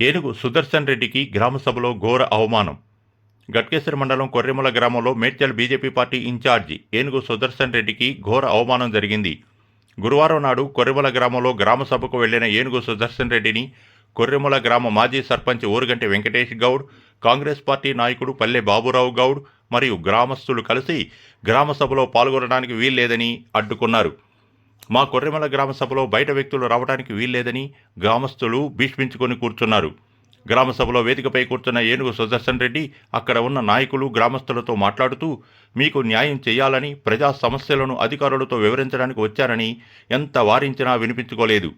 ఏనుగు సుదర్శన్ రెడ్డికి గ్రామసభలో ఘోర అవమానం. గట్కేశ్వర మండలం కొర్రెముల గ్రామంలో మేడ్చల్ బీజేపీ పార్టీ ఇన్ఛార్జి ఏనుగు సుదర్శన్ రెడ్డికి ఘోర అవమానం జరిగింది. గురువారం నాడు కొర్రెముల గ్రామంలో గ్రామసభకు వెళ్ళిన ఏనుగు సుదర్శన్ రెడ్డిని కొర్రెముల గ్రామ మాజీ సర్పంచ్ ఊరుగంటి వెంకటేష్ గౌడ్ కాంగ్రెస్ పార్టీ నాయకుడు పల్లె బాబురావు గౌడ్ మరియు గ్రామస్తులు కలిసి గ్రామసభలో పాల్గొనడానికి వీల్లేదని అడ్డుకున్నారు. మా కొర్రెమల గ్రామ సభలో బయట వ్యక్తులు రావడానికి వీల్లేదని గ్రామస్తులు భీష్మించుకొని కూర్చున్నారు. గ్రామ సభలో వేదికపై కూర్చున్న ఏనుగు సుదర్శన్ రెడ్డి అక్కడ ఉన్న నాయకులు గ్రామస్తులతో మాట్లాడుతూ మీకు న్యాయం చేయాలని ప్రజా సమస్యలను అధికారులతో వివరించడానికి వచ్చారని ఎంత వారించినా వినిపించుకోలేదు.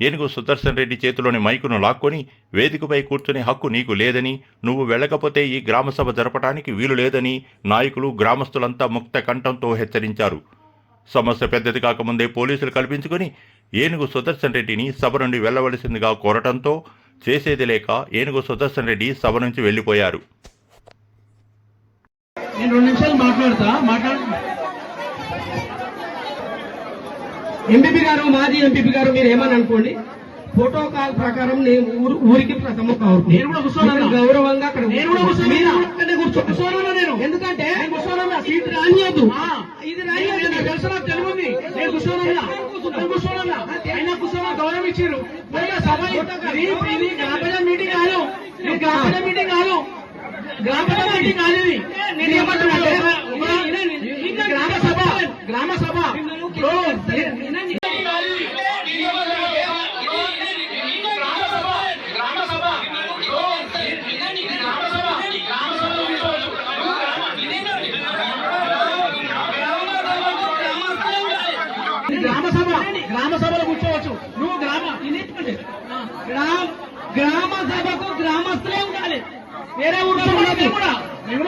ఏనుగు సుదర్శన్ రెడ్డి చేతిలోని మైకును లాక్కొని వేదికపై కూర్చునే హక్కు నీకు లేదని నువ్వు వెళ్ళకపోతే ఈ గ్రామసభ జరపడానికి వీలు లేదని నాయకులు గ్రామస్తులంతా ముక్త కంఠంతో హెచ్చరించారు. సమస్య పెద్దది కాకముందే పోలీసులు కల్పించుకొని ఏనుగు సుదర్శన్ రెడ్డిని సభ నుండి వెళ్ళవలసిందిగా కోరటంతో చేసేది లేక ఏనుగు సుదర్శన్ రెడ్డి సభ నుంచి వెళ్ళిపోయారు నేను రెండు నిమిషాలు మాట్లాడతా మాట్లాడు ఎంపీపీ గారు మాజీ ఎంపీపీ గారు మీరు ఏమని అనుకోండి ప్రోటోకాల్ ప్రకారం నేను ఊరు- ఊరికి ప్రథమ నేను కూడా. మీరు గౌరవంగా అక్కడ నేను కూడా కూర్చోనన్నా. మీరు అక్కడే కూర్చో కూర్చోనన్నా నేను. ఎందుకంటే. సీట్ రానియద్దు ఇది రానియద్దు తెలుసు నాకు తెలియదు నేను కూర్చోనన్నా నేను కూర్చోనన్నా అయినా కూర్చోమా గౌరవం ఇచ్చారు పైగా సభ ఇది ఇది గ్రామ పంచాయతీ మీటింగ్ కాదు. ఇది గ్రామ పంచాయతీ మీటింగ్ కాదు గ్రామ పంచాయతీ మీటింగ్ కాదు ఇది నేను గ్రామ సభ. గ్రామ సభ. ఇది గ్రామ సభ గ్రామ సభలో కూర్చోవచ్చు. నువ్వు గ్రామ గ్రామ గ్రామ సభకు గ్రామస్తులే ఉండాలి. వేరే కూడా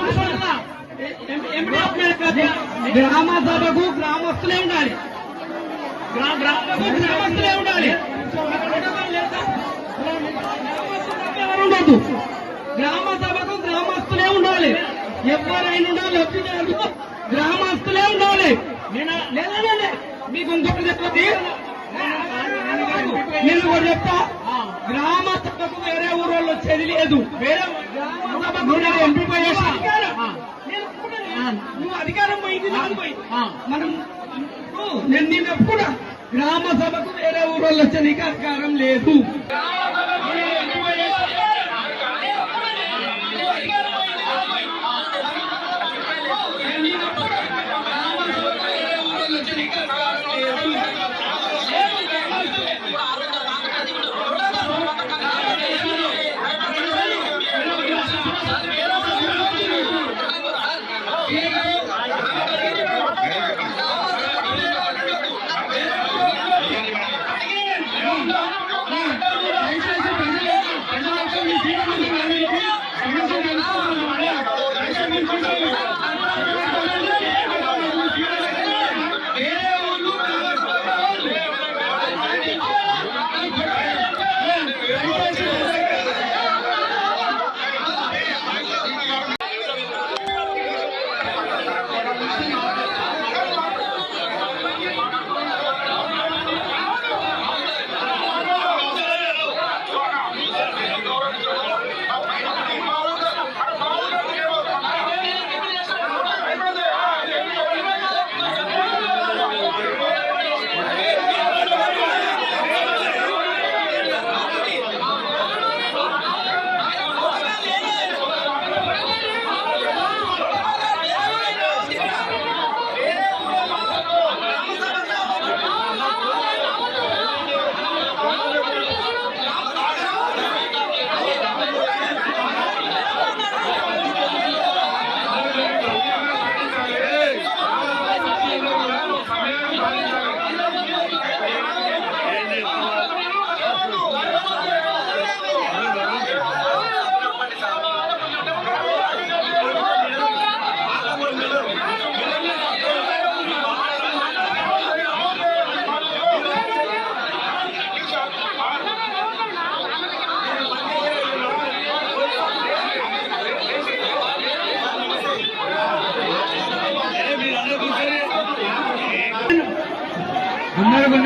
కూర్చోనున్నా. గ్రామ సభకు గ్రామస్తులే ఉండాలి. గ్రా- గ్రామ గ్రామస్తులే ఉండాలి. గ్రామ సభకు గ్రామస్తులే ఉండాలి. ఎవరైనా ఉండాలి గ్రామస్తులే ఉండాలి. లేదా? మీకు ఇంకొకటి చెప్పండి నేను ఒకటి చెప్తా. గ్రామ సభకు వేరే ఊరోళ్ళు వచ్చేది లేదు. వేరే గ్రామ సభకు ఎంపీ నువ్వు. అధికారం. పోయింది. మనం నేను నేను ఒప్పుకున్నా. గ్రామ సభకు వేరే ఊరోళ్ళు వచ్చే నీకు అధికారం లేదు.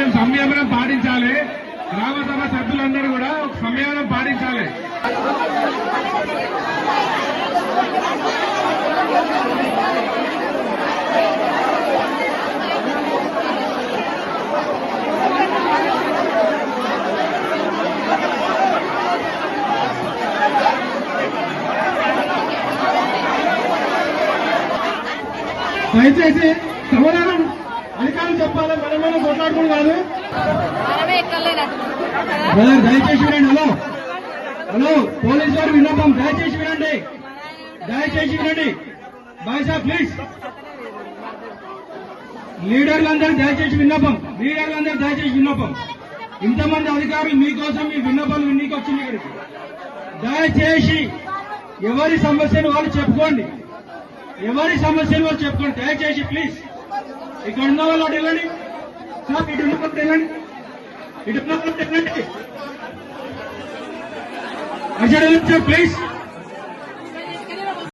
మేము సంయమనం పాటించాలి. గ్రామసభ సభ్యులందరూ కూడా సంయమనం పాటించాలి. దయచేసి సమాధానం. అధికారులు చెప్పాలి మనం మనం కొట్లాడుకుని కాదు బ్రదర్ దయచేసి వినండి హలో. హలో పోలీస్ వారు విన్నపం దయచేసి వినండి. దయచేసి వినండి. Bye sir please. లీడర్లందరూ దయచేసి విన్నపం లీడర్లందరూ దయచేసి విన్నపం. ఇంతమంది అధికారులు మీకోసం మీ విన్నపాలు విన్నీకి వచ్చింది ఇక్కడికి. దయచేసి ఎవరి సమస్యను వాళ్ళు చెప్పుకోండి. ఎవరి సమస్యను వాళ్ళు చెప్పుకోండి. దయచేసి ప్లీజ్. ఇక్కడ ఉన్న వాళ్ళు అటు వెళ్ళండి సార్ ఇటు ఉన్న వాళ్ళు వెళ్ళండి ఇటు ఉన్న వాళ్ళు వెళ్ళండి అర్జెంట్ ప్లీజ్